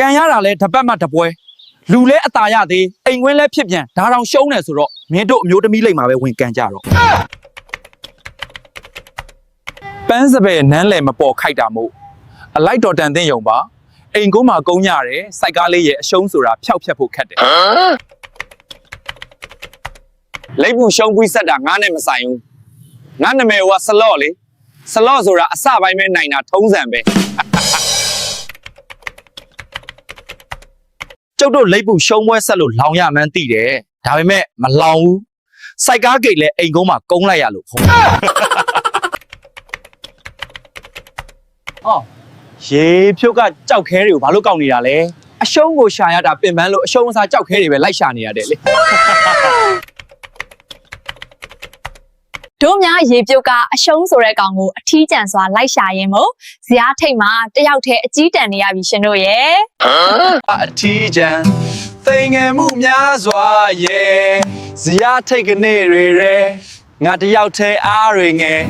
ကန်ရတာလဲတပတ်မှတပွဲလူလဲအตาရသေးအိမ်ခွင်းလဲဖြစ်ပြန်ဒါတောင်ရှုံးတယ်ဆိုတော့မင်းတို့အမျိုးသမီးလိမ့်မှာပဲဝင်ကန်ကြတော့ပန်းစပယ်နန်းလေမပေါ်ခိုက်တာမို့အလိုက်တော်တန်တဲ့ယုံပါအိမ်ကုန်းမှာကုန်းရတယ်စိုက်ကားလေးရဲ့အရှုံးဆိုတာဖျောက်ဖျက်ဖို့ခက်တယ်လိပ်ပူရှုံးပြီးဆက်တာငါနဲ့မဆိုင်ဘူးငါနာမည်ကဆလော့လေဆလော့ဆိုတာအစပိုင်းပဲနိုင်တာထုံးစံပဲ ကျု ပ်တို့လိပ်ပူရှုံးပွဲဆက်လို့လောင်ရမှန်းသိတယ်ဒါပေမဲ့မလောင်ဘူးစိုက်ကားဂိတ်လည်းအိမ်ကုန်းမှာကုန်းလိုက်ရလို့ခေါ်အော်ရေဖြုတ်ကကြောက်ခဲတွေကိုဘာလို့ကောက်နေတာလဲအရှုံးကိုရှာရတာပင်ပန်းလို့အရှုံးအစားကြောက်ခဲတွေပဲလိုက်ရှာနေရတယ်လေ တို့များရေပြုတ်ကအရှုံးဆိုတဲ့ကောင်ကိုအထီးကျန်စွာလိုက်ရှာရင်မို့ဇရားထိတ်မှာတယောက်တည်းအကြီးတန်နေရပြီရှင်တို့ရဲ့အထီးချံသိငယ်မှုများစွာရဲ့ဇရာထိတ်ကနေတွေရဲငါတယောက်တည်းအားတွေငယ်